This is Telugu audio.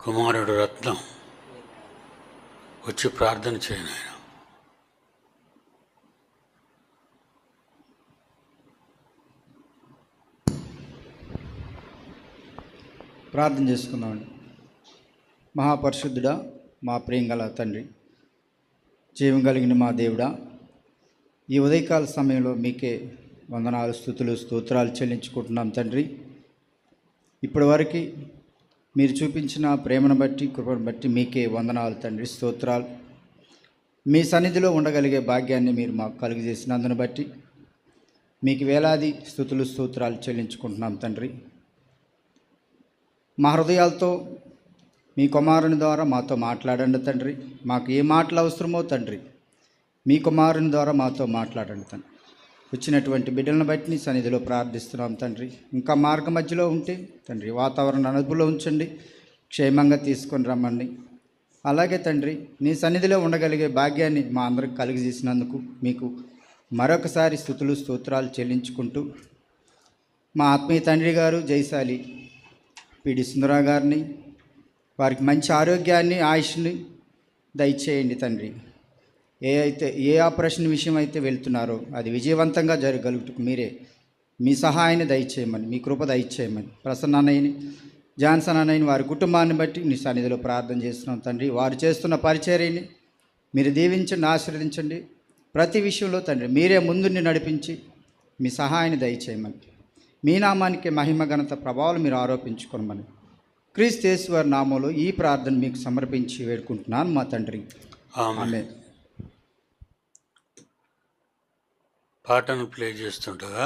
కుమారుడు రత్నం. వచ్చి ప్రార్థన చేయను ఆయన. ప్రార్థన చేసుకుందామండి. మహాపరిశుద్ధుడా మా ప్రియంగల తండ్రి జీవం కలిగిన మా దేవుడా ఈ ఉదయకాల సమయంలో మీకే వందనాలు స్థుతులు స్తోత్రాలు చెల్లించుకుంటున్నాం తండ్రి. ఇప్పటివరకు మీరు చూపించిన ప్రేమను బట్టి కృపను బట్టి మీకే వందనాలు తండ్రి స్తోత్రాలు. మీ సన్నిధిలో ఉండగలిగే భాగ్యాన్ని మీరు మాకు కలుగజేసినందును బట్టి మీకు వేలాది స్థుతులు స్తోత్రాలు చెల్లించుకుంటున్నాం తండ్రి. మా హృదయాలతో మీ కుమారుని ద్వారా మాతో మాట్లాడండి తండ్రి. మాకు ఏ మాటలు అవసరమో తండ్రి మీ కుమారుని ద్వారా మాతో మాట్లాడండి తండ్రి. వచ్చినటువంటి బిడ్డలను బట్టి నీ సన్నిధిలో ప్రార్థిస్తున్నాం తండ్రి. ఇంకా మార్గ మధ్యలో ఉంటే తండ్రి వాతావరణ అదుపులో ఉంచండి. క్షేమంగా తీసుకొని రమ్మండి. అలాగే తండ్రి నీ సన్నిధిలో ఉండగలిగే భాగ్యాన్ని మా అందరికి కలిగజేసినందుకు మీకు మరొకసారి స్థుతులు స్తోత్రాలు చెల్లించుకుంటూ మా ఆత్మీయ తండ్రి గారు జైశాలి పిడి సుందరా గారిని వారికి మంచి ఆరోగ్యాన్ని ఆయుష్ని దయచేయండి తండ్రి. ఏ అయితే ఏ ఆపరేషన్ విషయం అయితే వెళ్తున్నారో అది విజయవంతంగా జరగలుగుటకు మీరే. మీ సహాయాన్ని దయచేయమని మీ కృప దయచేయమని. ప్రసన్న అన్నయ్యని జాన్సన్ అన్నయ్యని వారి కుటుంబాన్ని బట్టి నీ సన్నిధిలో ప్రార్థన చేస్తున్నాం తండ్రి. వారు చేస్తున్న పరిచర్యని మీరు దీవించండి ఆశీర్వదించండి. ప్రతి విషయంలో తండ్రి మీరే ముందుండి నడిపించి మీ సహాయాన్ని దయచేయమని. మీ నామానికి మహిమ ఘనత ప్రభావాలు మీరు ఆరోపించుకోమని క్రీస్తు యేసు వారి నామంలో ఈ ప్రార్థన మీకు సమర్పించి వేడుకుంటున్నాను మా తండ్రి. ఆమె పాటను ప్లే చేస్తుండగా